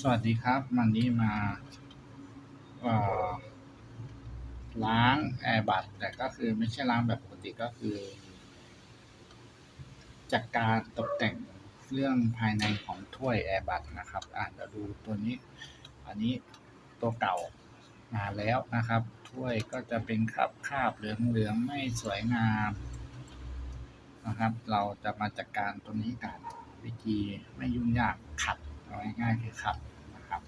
สวัสดีครับ วันนี้มาล้างแอร์บัตแต่ก็คือไม่ใช่ล้างแบบปกติก็คือจากการตกแต่งเรื่องภายในของถ้วยแอร์บัตนะครับ อะเดี๋ยวดูตัวนี้ อันนี้ตัวเก่ามาแล้วนะครับ ถ้วยก็จะเป็นคราบคราบเหลืองๆไม่สวยงามนะครับ เราจะมาจัดการตัวนี้กันวิธีไม่ยุ่งยากขัด เอาง่ายๆคือขัดนะครับ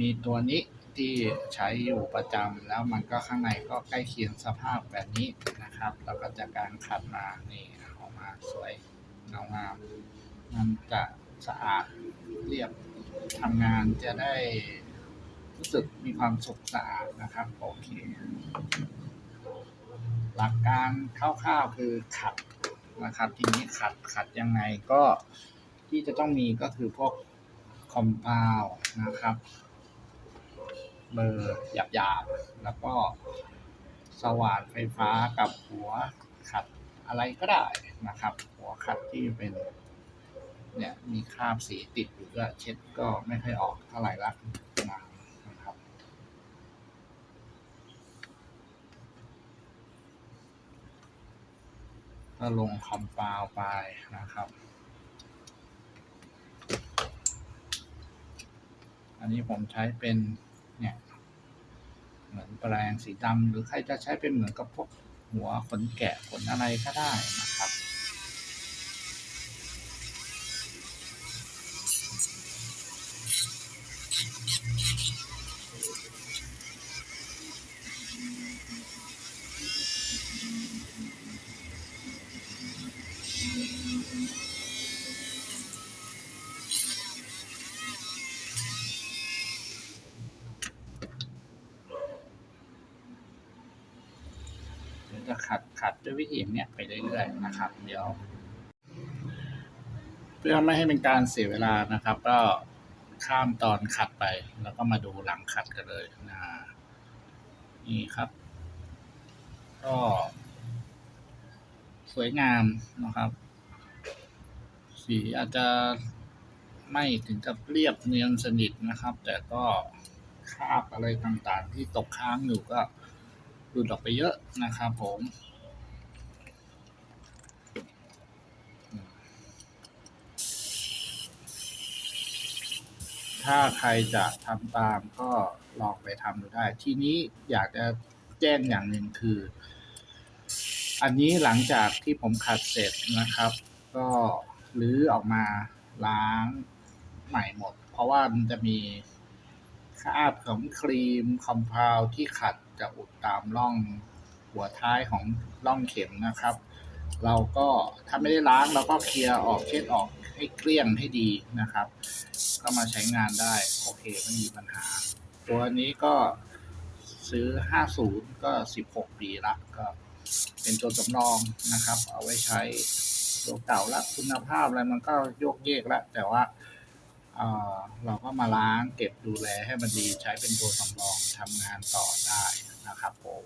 มีตัวนี้ที่ใช้อยู่ประจำแล้วมันก็ข้างในก็ใกล้เคียงสภาพแบบนี้นะครับ แล้วก็จากการขัดมานี่ออกมาสวยเงางามมันจะสะอาดเรียบทำงานจะได้รู้สึกมีความสุขสะอาดนะครับโอเค หลักการคร่าวๆคือขัดนะครับทีนี้ขัดขัดยังไงก็ ที่จะต้องมีก็คือพวกคอมเพลนะครับเบอร์หยาบๆ แล้วก็สว่านไฟฟ้ากับหัวขัดอะไรก็ได้นะครับ หัวขัดที่เป็นเนี่ยมีคราบสีติดอยู่ก็เช็ดก็ไม่ค่อยออกเท่าไหร่ละนะครับก็ลงคอมเปลาวไปนะครับ อันนี้ผมใช้เป็นเนี่ยเหมือนแปรงสีดำหรือใครจะใช้เป็นเหมือนกับพวกหัวขนแกะขนอะไรก็ได้นะครับ จะขัดขัดด้วยวิธีเนี้ยไปเรื่อยๆนะครับ เดี๋ยว เพื่อไม่ให้เป็นการเสียเวลานะครับ ก็ข้ามตอนขัดไป แล้วก็มาดูหลังขัดกันเลยนะนี่ครับ ก็สวยงามนะครับ สีอาจจะไม่ถึงกับเรียบเนียนสนิทนะครับ แต่ก็คราบอะไรต่างๆ ที่ตกค้างอยู่ก็ หลุดออกไปเยอะนะครับผมถ้าใครจะทำตามก็ลองไปทำดูได้ ทีนี้อยากจะแจ้งอย่างหนึ่งคือ อันนี้หลังจากที่ผมขัดเสร็จนะครับ ก็รื้อออกมาล้างใหม่หมด เพราะว่ามันจะมี คราบของครีมคอมเพลที่ขัดจะอุดตามร่องหัวท้ายของร่องเข็มนะครับ เราก็ถ้าไม่ได้ล้างเราก็เคลียร์ออกเช็ดออกให้เกลี้ยงให้ดีนะครับ ก็มาใช้งานได้ โอเคไม่มีปัญหา ตัวนี้ก็ซื้อ 50 ก็ 16 ปีละก็เป็นตัวสำรองนะครับ เอาไว้ใช้ตัวเก่าละคุณภาพอะไรมันก็โยกเยกละแต่ว่า เราก็มาล้างเก็บดูแลให้มันดีใช้เป็นตัวสำรองทำงานต่อได้นะครับผม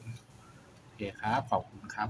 โอเคครับ ขอบคุณครับ